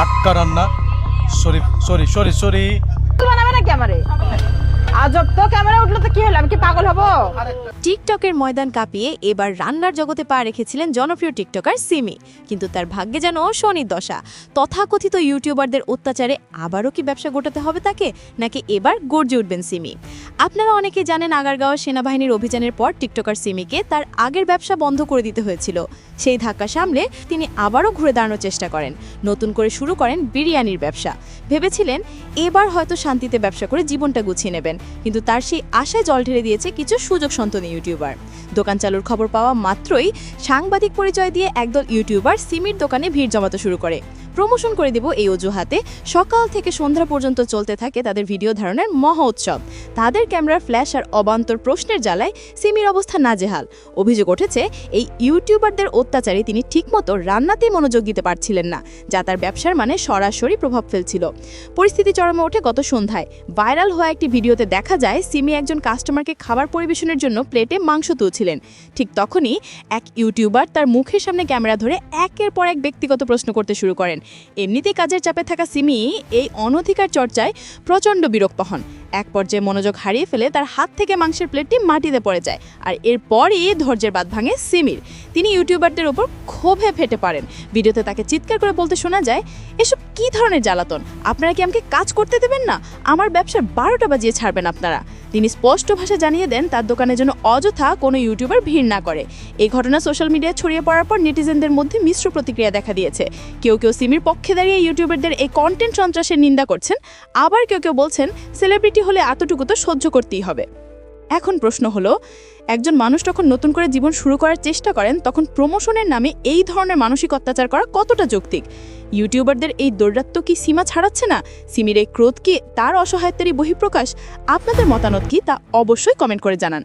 টাটকা রান্না। Sorry sorry sorry sorry. বানাবে নাকি আমারে? আজব তো ক্যামেরা উঠল তো কি হলো? আমি কি পাগল হব? টিকটকের ময়দান কাঁপিয়ে এবার রান্নার জগতে পা রেখেছিলেন জনপ্রিয় টিকটকার সিমি। কিন্তু তার ভাগ্যে যেন শনির দশা। তথাকথিত ইউটিউবারদের অত্যাচারে আবারও কি ব্যবসা গোটাতে হবে তাকে নাকি এবার গর্জে উঠবেন সিমি? আপনারা অনেকে জানেন আগারগাঁও সেনাবাহিনীর অভিযানের পর টিকটকার সিমিকে তার আগের ব্যবসা বন্ধ করে দিতে হয়েছিল। সেই ধাক্কা সামলে তিনি আবারও ঘুরে দাঁড়ানোর চেষ্টা করেন। নতুন করে শুরু করেন বিরিয়ানির ব্যবসা। ভেবেছিলেন এবার হয়তো শান্তিতে ব্যবসা করে জীবনটা গুছিয়ে নেবেন, কিন্তু তার সেই আশায় জল ঢেলে দিয়েছে কিছু সুযোগ সন্তনী ইউটিউবার। দোকান চালুর খবর পাওয়া মাত্রই সাংবাদিক পরিচয় দিয়ে একদল ইউটিউবার সিমির দোকানে ভিড় জমাতে শুরু করে। প্রমোশন করে দেব এই অজুহাতে। সকাল থেকে সন্ধ্যা পর্যন্ত চলতে থাকে তাদের ভিডিও ধারণের মহা উৎসব। তাদের ক্যামেরার ফ্ল্যাশ আর অবান্তর প্রশ্নের জ্বালায় সিমির অবস্থা নাজেহাল। অভিযোগ উঠেছে, এই ইউটিউবারদের অত্যাচারে তিনি ঠিকমতো রান্নাতেই মনোযোগ দিতে পারছিলেন না, যা তার ব্যবসার মানে সরাসরি প্রভাব ফেলছিল। পরিস্থিতি চরমে ওঠে গত সন্ধ্যায়। ভাইরাল হওয়া একটি ভিডিওতে দেখা যায়, সিমি একজন কাস্টমারকে খাবার পরিবেশনের জন্য প্লেটে মাংস তুলছিলেন। ঠিক তখনই এক ইউটিউবার তার মুখের সামনে ক্যামেরা ধরে একের পর এক ব্যক্তিগত প্রশ্ন করতে শুরু করেন। এমনিতেই কাজের চাপে থাকা সিমি এই অনধিকার চর্চায় প্রচণ্ড বিরক্ত হন। এক পর্যায়ে মনোযোগ হারিয়ে ফেলে তার হাত থেকে মাংসের প্লেটটি মাটিতে পড়ে যায়, আর এরপরই ধৈর্যের বাদ ভাঙে সিমির। তিনি ইউটিউবারদের ওপর ক্ষোভে ফেটে পারেন ভিডিওতে তাকে চিৎকার করে বলতে শোনা যায়, এসব কী ধরনের জ্বালাতন? আপনারা কি আমাকে কাজ করতে দেবেন না? আমার ব্যবসার বারোটা বাজিয়ে ছাড়বেন আপনারা। তিনি স্পষ্ট ভাষা জানিয়ে দেন, তার দোকানের জন্য অযথা কোনো ইউটিউবার ভিড় না করে। এই ঘটনা সোশ্যাল মিডিয়ায় ছড়িয়ে পড়ার পর নেটিজেনদের মধ্যে মিশ্র প্রতিক্রিয়া দেখা দিয়েছে। কেউ কেউ সিমির পক্ষে দাঁড়িয়ে ইউটিউবারদের এই কন্টেন্ট সন্ত্রাসের নিন্দা করছেন, আবার কেউ কেউ বলছেন সেলিব্রিটি হলে এতটুকু তো সহ্য করতেই হবে? এখন প্রশ্ন হলো, একজন মানুষ যখন নতুন করে জীবন শুরু করার চেষ্টা করেন, তখন প্রমোশনের নামে এই ধরনের মানসিক অত্যাচার করা কতটা যৌক্তিক? ইউটিউবারদের এই দৌরাত্ম কি সীমা ছাড়াচ্ছে না? সিমির এই ক্রোধ কি তার অসহায়ত্বেরই বহিঃপ্রকাশ? আপনাদের মতানত কি তা অবশ্যই কমেন্ট করে জানান।